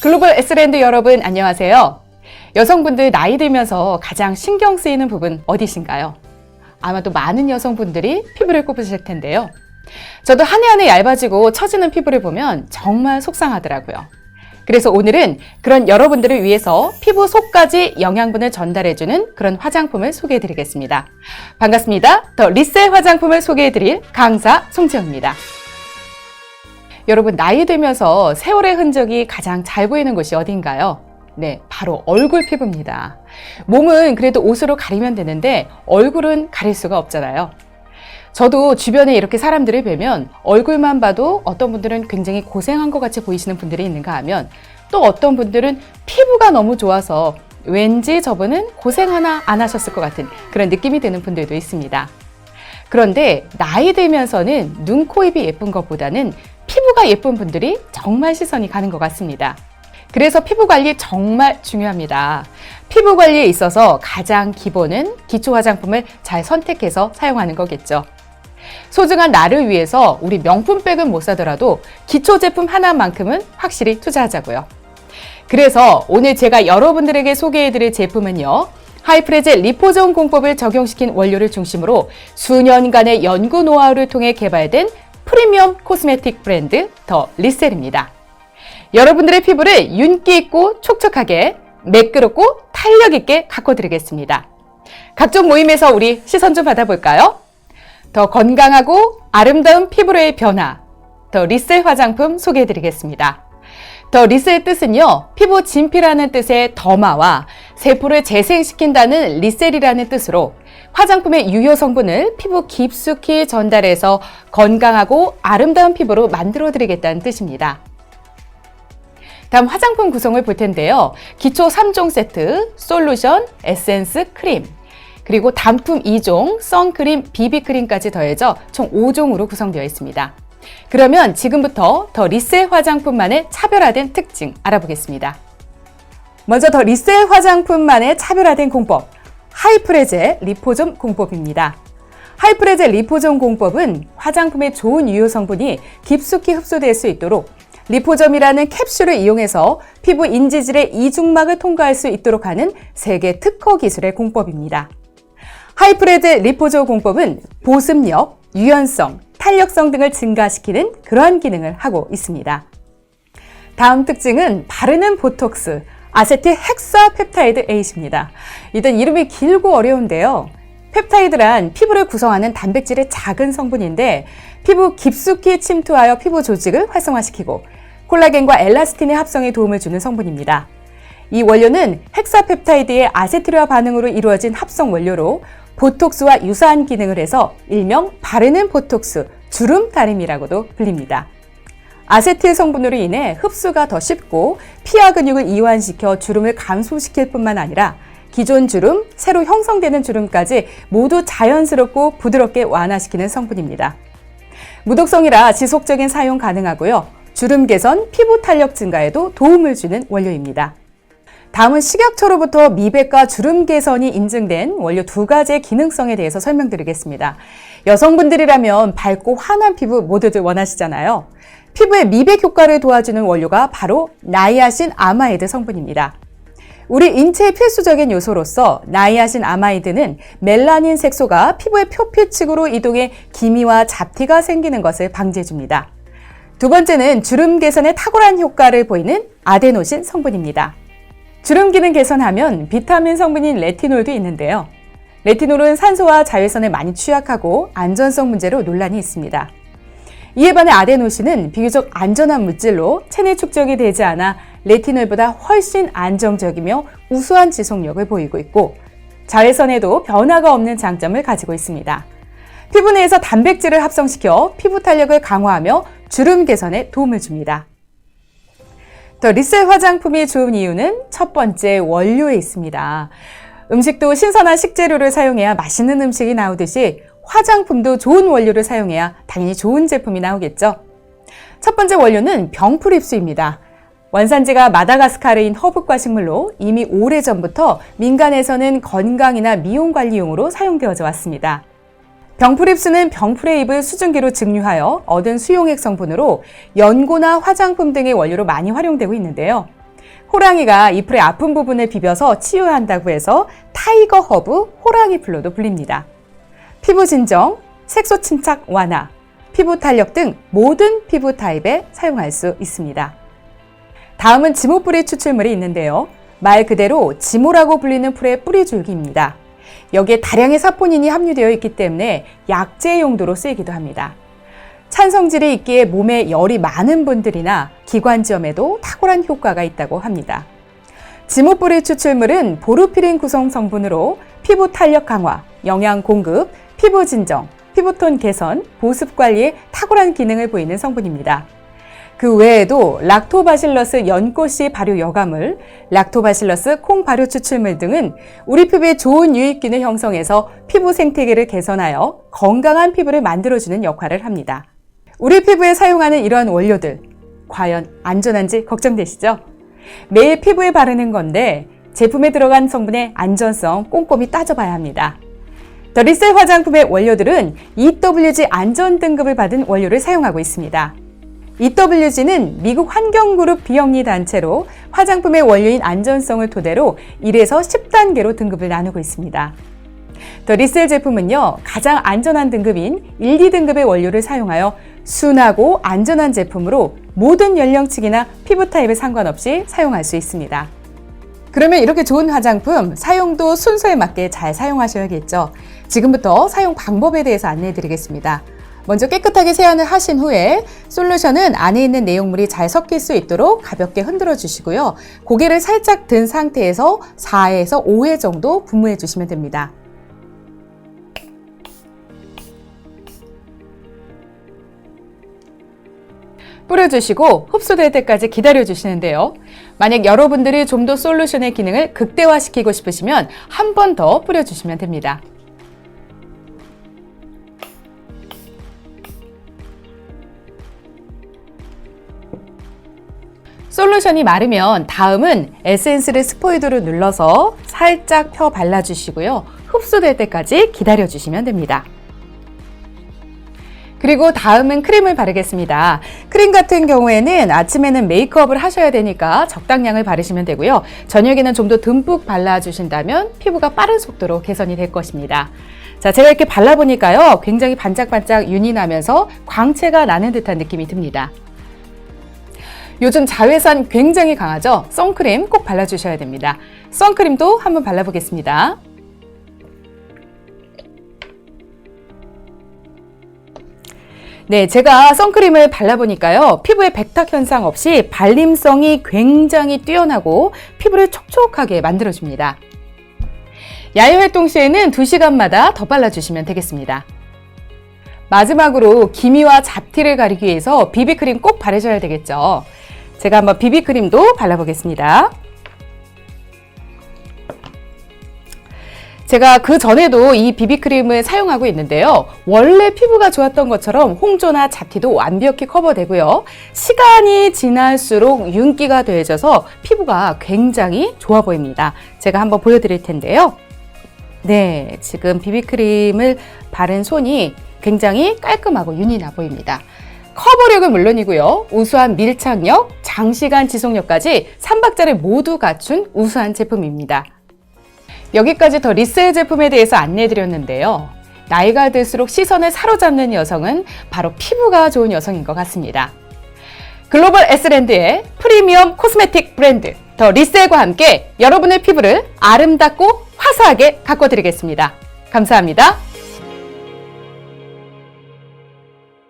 글로벌 S랜드 여러분 안녕하세요. 여성분들 나이 들면서 가장 신경 쓰이는 부분 어디신가요? 아마도 많은 여성분들이 피부를 꼽으실 텐데요. 저도 한 해 한 해 얇아지고 처지는 피부를 보면 정말 속상하더라고요. 그래서 오늘은 그런 여러분들을 위해서 피부 속까지 영양분을 전달해주는 그런 화장품을 소개해드리겠습니다. 반갑습니다. 더 리셀 화장품을 소개해드릴 강사 송지영입니다. 여러분 나이 들면서 세월의 흔적이 가장 잘 보이는 곳이 어딘가요? 네, 바로 얼굴 피부입니다. 몸은 그래도 옷으로 가리면 되는데 얼굴은 가릴 수가 없잖아요. 저도 주변에 이렇게 사람들을 뵈면 얼굴만 봐도 어떤 분들은 굉장히 고생한 것 같이 보이시는 분들이 있는가 하면 또 어떤 분들은 피부가 너무 좋아서 왠지 저분은 고생 하나 안 하셨을 것 같은 그런 느낌이 드는 분들도 있습니다. 그런데 나이 들면서는 눈, 코, 입이 예쁜 것보다는 피부가 예쁜 분들이 정말 시선이 가는 것 같습니다. 그래서 피부 관리 정말 중요합니다. 피부 관리에 있어서 가장 기본은 기초 화장품을 잘 선택해서 사용하는 거겠죠. 소중한 나를 위해서 우리 명품백은 못 사더라도 기초 제품 하나만큼은 확실히 투자하자고요. 그래서 오늘 제가 여러분들에게 소개해드릴 제품은요. 하이프레제 리포존 공법을 적용시킨 원료를 중심으로 수년간의 연구 노하우를 통해 개발된 프리미엄 코스메틱 브랜드 더 리셀입니다. 여러분들의 피부를 윤기 있고 촉촉하게 매끄럽고 탄력 있게 가꿔드리겠습니다. 각종 모임에서 우리 시선 좀 받아볼까요? 더 건강하고 아름다운 피부로의 변화, 더 리셀 화장품 소개해드리겠습니다. 더 리셀의 뜻은요, 피부 진피라는 뜻의 더마와 세포를 재생시킨다는 리셀이라는 뜻으로 화장품의 유효 성분을 피부 깊숙이 전달해서 건강하고 아름다운 피부로 만들어 드리겠다는 뜻입니다. 다음 화장품 구성을 볼 텐데요. 기초 3종 세트, 솔루션, 에센스, 크림, 그리고 단품 2종, 선크림, 비비크림까지 더해져 총 5종으로 구성되어 있습니다. 그러면 지금부터 더 리셀 화장품만의 차별화된 특징 알아보겠습니다. 먼저 더 리셀 화장품만의 차별화된 공법, 하이프레제 리포존 공법입니다. 하이프레제 리포존 공법은 화장품의 좋은 유효 성분이 깊숙이 흡수될 수 있도록 리포점이라는 캡슐을 이용해서 피부 인지질의 이중막을 통과할 수 있도록 하는 세계 특허 기술의 공법입니다. 하이프레드 리포조 공법은 보습력, 유연성, 탄력성 등을 증가시키는 그러한 기능을 하고 있습니다. 다음 특징은 바르는 보톡스, 아세틸 헥사 펩타이드 A입니다. 이든 이름이 길고 어려운데요. 펩타이드란 피부를 구성하는 단백질의 작은 성분인데 피부 깊숙이 침투하여 피부 조직을 활성화시키고 콜라겐과 엘라스틴의 합성에 도움을 주는 성분입니다. 이 원료는 헥사펩타이드의 아세틸화 반응으로 이루어진 합성 원료로 보톡스와 유사한 기능을 해서 일명 바르는 보톡스, 주름 가림이라고도 불립니다. 아세틸 성분으로 인해 흡수가 더 쉽고 피하 근육을 이완시켜 주름을 감소시킬 뿐만 아니라 기존 주름, 새로 형성되는 주름까지 모두 자연스럽고 부드럽게 완화시키는 성분입니다. 무독성이라 지속적인 사용 가능하고요. 주름 개선, 피부 탄력 증가에도 도움을 주는 원료입니다. 다음은 식약처로부터 미백과 주름 개선이 인증된 원료 두 가지의 기능성에 대해서 설명드리겠습니다. 여성분들이라면 밝고 환한 피부 모두들 원하시잖아요. 피부의 미백 효과를 도와주는 원료가 바로 나이아신 아마이드 성분입니다. 우리 인체의 필수적인 요소로서 나이아신 아마이드는 멜라닌 색소가 피부의 표피층으로 이동해 기미와 잡티가 생기는 것을 방지해줍니다. 두 번째는 주름 개선에 탁월한 효과를 보이는 아데노신 성분입니다. 주름 기능 개선하면 비타민 성분인 레티놀도 있는데요. 레티놀은 산소와 자외선에 많이 취약하고 안전성 문제로 논란이 있습니다. 이에 반해 아데노신은 비교적 안전한 물질로 체내 축적이 되지 않아 레티놀보다 훨씬 안정적이며 우수한 지속력을 보이고 있고 자외선에도 변화가 없는 장점을 가지고 있습니다. 피부 내에서 단백질을 합성시켜 피부 탄력을 강화하며 주름 개선에 도움을 줍니다. 더 리셀 화장품이 좋은 이유는 첫 번째 원료에 있습니다. 음식도 신선한 식재료를 사용해야 맛있는 음식이 나오듯이 화장품도 좋은 원료를 사용해야 당연히 좋은 제품이 나오겠죠. 첫 번째 원료는 병풀 ip수입니다. 원산지가 마다가스카르인 허브과 식물로 이미 오래전부터 민간에서는 건강이나 미용 관리용으로 사용되어져 왔습니다. 병풀입수는 병풀의 잎을 수증기로 증류하여 얻은 수용액 성분으로 연고나 화장품 등의 원료로 많이 활용되고 있는데요. 호랑이가 잎의 아픈 부분을 비벼서 치유한다고 해서 타이거 허브 호랑이 풀로도 불립니다. 피부 진정, 색소 침착 완화, 피부 탄력 등 모든 피부 타입에 사용할 수 있습니다. 다음은 지모 뿌리 추출물이 있는데요. 말 그대로 지모라고 불리는 풀의 뿌리 줄기입니다. 여기에 다량의 사포닌이 함유되어 있기 때문에 약재 용도로 쓰이기도 합니다. 찬성질이 있기에 몸에 열이 많은 분들이나 기관지염에도 탁월한 효과가 있다고 합니다. 지모뿌리 추출물은 보르피린 구성 성분으로 피부 탄력 강화, 영양 공급, 피부 진정, 피부톤 개선, 보습 관리에 탁월한 기능을 보이는 성분입니다. 그 외에도 락토바실러스 연꽃씨 발효 여과물, 락토바실러스 콩 발효 추출물 등은 우리 피부에 좋은 유익균을 형성해서 피부 생태계를 개선하여 건강한 피부를 만들어주는 역할을 합니다. 우리 피부에 사용하는 이러한 원료들, 과연 안전한지 걱정되시죠? 매일 피부에 바르는 건데 제품에 들어간 성분의 안전성 꼼꼼히 따져봐야 합니다. 더 리셀 화장품의 원료들은 EWG 안전 등급을 받은 원료를 사용하고 있습니다. EWG는 미국 환경그룹 비영리 단체로 화장품의 원료인 안전성을 토대로 1에서 10단계로 등급을 나누고 있습니다. 더 리셀 제품은요, 가장 안전한 등급인 1, 2등급의 원료를 사용하여 순하고 안전한 제품으로 모든 연령층이나 피부 타입에 상관없이 사용할 수 있습니다. 그러면 이렇게 좋은 화장품 사용도 순서에 맞게 잘 사용하셔야겠죠. 지금부터 사용 방법에 대해서 안내해 드리겠습니다. 먼저 깨끗하게 세안을 하신 후에 솔루션은 안에 있는 내용물이 잘 섞일 수 있도록 가볍게 흔들어 주시고요. 고개를 살짝 든 상태에서 4에서 5회 정도 분무해 주시면 됩니다. 뿌려주시고 흡수될 때까지 기다려 주시는데요. 만약 여러분들이 좀 더 솔루션의 기능을 극대화시키고 싶으시면 한 번 더 뿌려주시면 됩니다. 솔루션이 마르면 다음은 에센스를 스포이드로 눌러서 살짝 펴 발라주시고요. 흡수될 때까지 기다려주시면 됩니다. 그리고 다음은 크림을 바르겠습니다. 크림 같은 경우에는 아침에는 메이크업을 하셔야 되니까 적당량을 바르시면 되고요. 저녁에는 좀 더 듬뿍 발라주신다면 피부가 빠른 속도로 개선이 될 것입니다. 자, 제가 이렇게 발라보니까요. 굉장히 반짝반짝 윤이 나면서 광채가 나는 듯한 느낌이 듭니다. 요즘 자외선 굉장히 강하죠? 선크림 꼭 발라주셔야 됩니다. 선크림도 한번 발라보겠습니다. 네, 제가 선크림을 발라보니까요. 피부에 백탁 현상 없이 발림성이 굉장히 뛰어나고 피부를 촉촉하게 만들어줍니다. 야외 활동 시에는 2시간마다 더 발라주시면 되겠습니다. 마지막으로 기미와 잡티를 가리기 위해서 비비크림 꼭 바르셔야 되겠죠. 제가 한번 비비크림도 발라보겠습니다. 제가 그 전에도 이 비비크림을 사용하고 있는데요. 원래 피부가 좋았던 것처럼 홍조나 잡티도 완벽히 커버되고요. 시간이 지날수록 윤기가 더해져서 피부가 굉장히 좋아 보입니다. 제가 한번 보여드릴 텐데요. 네, 지금 비비크림을 바른 손이 굉장히 깔끔하고 윤이 나 보입니다. 커버력은 물론이고요. 우수한 밀착력, 장시간 지속력까지 3박자를 모두 갖춘 우수한 제품입니다. 여기까지 더 리셀 제품에 대해서 안내해 드렸는데요. 나이가 들수록 시선을 사로잡는 여성은 바로 피부가 좋은 여성인 것 같습니다. 글로벌 에스랜드의 프리미엄 코스메틱 브랜드 더 리셀과 함께 여러분의 피부를 아름답고 화사하게 가꿔드리겠습니다. 감사합니다.